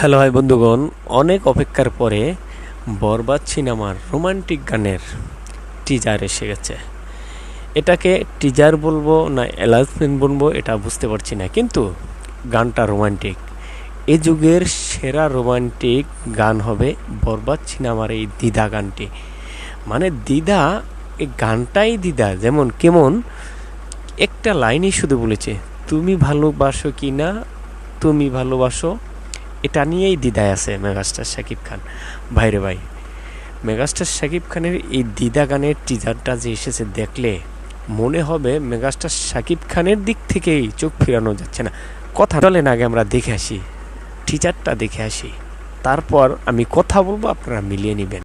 Hello, high বন্ধুগণ। অনেক অপেক্ষার পরে বরবাদ সিনেমার রোমান্টিক গানের টিজার এসে গেছে। এটাকে টিজার বলব না অ্যালাউন্সমেন্ট বলব, এটা বুঝতে পারছি না। কিন্তু গানটা রোমান্টিক এ যুগের সেরা রোমান্টিক গান হবে বরবাদ সিনেমার এই দ্বিধা গানটি। মানে দ্বিধা এই গানটাই দ্বিধা যেমন, কেমন? একটা লাইনই শুধু বলেছে, তুমি ভালোবাসো কি না? তুমি ভালোবাসো এটা নিয়েই দ্বিধায় আছে মেগাস্টার শাকিব খান। ভাইরে ভাই, মেগাস্টার শাকিব খানের এই দ্বিধা গানের টিজারটা যে এসেছে দেখলে মনে হবে মেগাস্টার শাকিব খানের দিক থেকেই চোখ ফিরানো যাচ্ছে না। কথা চলেন আগে আমরা দেখে আসি টিচারটা দেখে আসি। তারপর আমি কথা বলব, আপনারা মিলিয়ে নেবেন।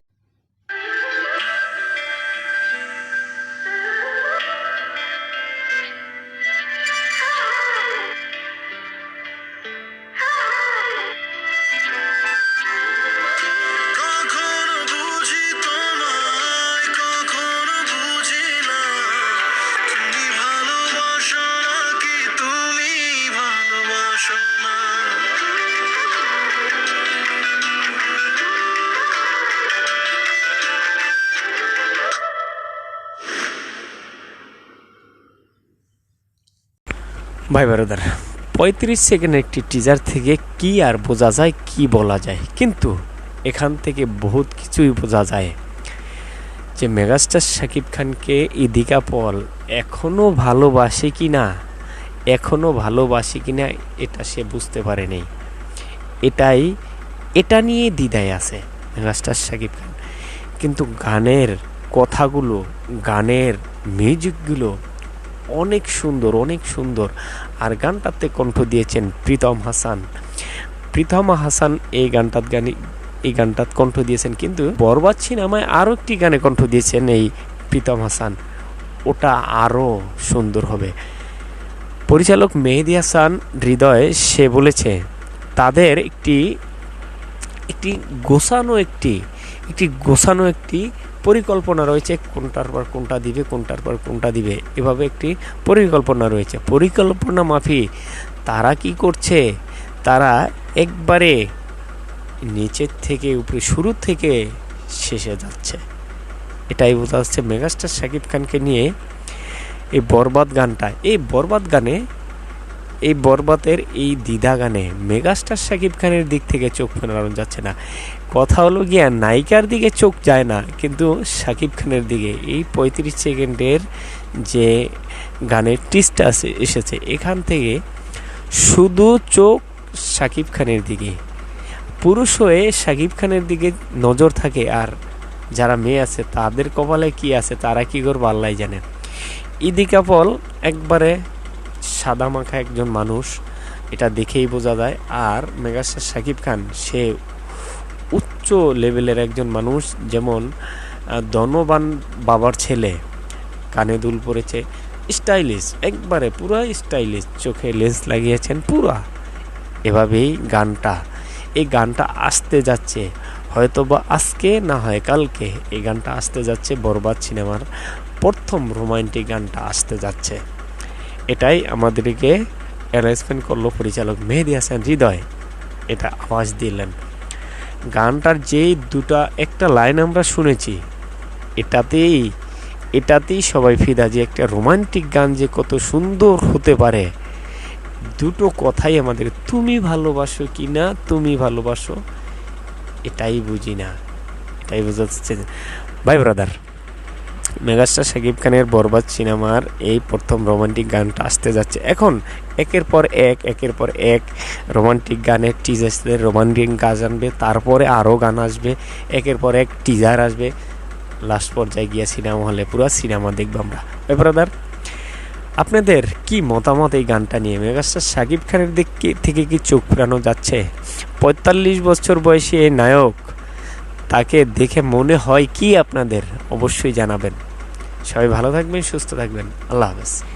ভাই বারোদার, পঁয়ত্রিশ সেকেন্ডের একটি টিজার থেকে কি আর বোঝা যায়, কি বলা যায়? কিন্তু এখান থেকে বহুত কিছুই বোঝা যায় যে মেগাস্টার শাকিব খানকে ইদিকা পল এখনও ভালোবাসে কি না? এখনও ভালোবাসে কি না? এটা সে বুঝতে পারেনি। এটাই, এটা নিয়ে দ্বিধায় আছে মেগাস্টার শাকিব খান। কিন্তু গানের কথাগুলো, গানের মিউজিকগুলো অনেক সুন্দর অনেক সুন্দর। আর গানটাতে কণ্ঠ দিয়েছেন প্রীতম হাসান। প্রীতম হাসান এই গানটাত গানে, এই গানটাত কণ্ঠ দিয়েছেন কিন্তু বরবাদ সিনেমায় আরও একটি গানে কণ্ঠ দিয়েছেন এই প্রীতম হাসান। ওটা আরও সুন্দর হবে। পরিচালক মেহেদি হাসান হৃদয় সে বলেছে, তাদের একটি একটি গোছানো একটি একটি গোছানো একটি পরিকল্পনা রয়েছে, কোনটার পর কোনটা দিবে, কোনটার পর কোনটা দিবে, এভাবে একটি পরিকল্পনা রয়েছে। পরিকল্পনা মাফি তারা কি করছে? তারা একবারে নিচের থেকে উপরে, শুরু থেকে শেষে যাচ্ছে। এটাই বোঝা যাচ্ছে মেগাস্টার শাকিব খানকে নিয়ে এই বরবাদ গানটা। এই বরবাদ গানে এই বরবাতের এই দ্বিধা গানে মেগাস্টার শাকিব খানের দিক থেকে চোখ ফেরানো যাচ্ছে না। কথা হলো গিয়া নায়িকার দিকে চোখ যায় না, কিন্তু শাকিব খানের দিকে এই পঁয়ত্রিশ সেকেন্ডের যে গানের টিস্ট আছে, এসেছে। এখান থেকে শুধু চোখ শাকিব খানের দিকে। পুরুষ হয়ে শাকিব খানের দিকে নজর থাকে, আর যারা মেয়ে আছে, তাদের কপালে কি আছে, তারা কি করবে আল্লাহ জানে। ইদিকা পল একবারে সাদা মাখা একজন মানুষ, এটা দেখেই বোঝা যায়। আর মেগাস্টার শাকিব খান, সে উচ্চ লেভেলের একজন মানুষ, যেমন ধনবান বাবার ছেলে, কানে দুল পরেছে, স্টাইলিশ, একবারে পুরা স্টাইলিশ, চোখে লেন্স লাগিয়েছেন পুরা। এভাবেই গানটা, এই গানটা আসতে যাচ্ছে হয়তো বা আজকে, না হয় কালকে, এই গানটা আসতে যাচ্ছে বরবাদ সিনেমার প্রথম রোমান্টিক গানটা আসতে যাচ্ছে। এটাই আমাদেরকে অ্যানাউন্সমেন্ট করল পরিচালক মেহেদি হাসান হৃদয়। এটা আওয়াজ দিলেন। গানটার যেই দুটা, একটা লাইন আমরা শুনেছি, এটাতেই এটাতেই সবাই ফিদা যে একটা রোমান্টিক গান যে কত সুন্দর হতে পারে। দুটো কথাই আমাদের, তুমি ভালোবাসো কি না? তুমি ভালোবাসো? এটাই বুঝি না। এটাই বোঝা যাচ্ছে ভাই ব্রাদার মেগাস্টার শাকিব খানের বরবাদ সিনেমার এই প্রথম রোমান্টিক গানটা আসতে যাচ্ছে। এখন একের পর এক, একের পর এক রোমান্টিক গানের টিজার রোমান্টিক গান আনবে, তারপরে আরও গান আসবে, একের পর এক টিজার আসবে। লাস্ট পর্যায়ে গিয়ে সিনেমা হলে পুরো সিনেমা দেখব আমরা। ব্রাদার আপনাদের কি মতামত এই গানটা নিয়ে? মেগাস্টার শাকিব খানের দিক থেকে কি চোখ ফেরানো যাচ্ছে? পঁয়তাল্লিশ বছর বয়সী এই নায়ক তাকে দেখে মনে হয় কি আপনাদের? অবশ্যই জানাবেন। সবাই ভালো থাকবেন, সুস্থ থাকবেন। আল্লাহ হাফেজ।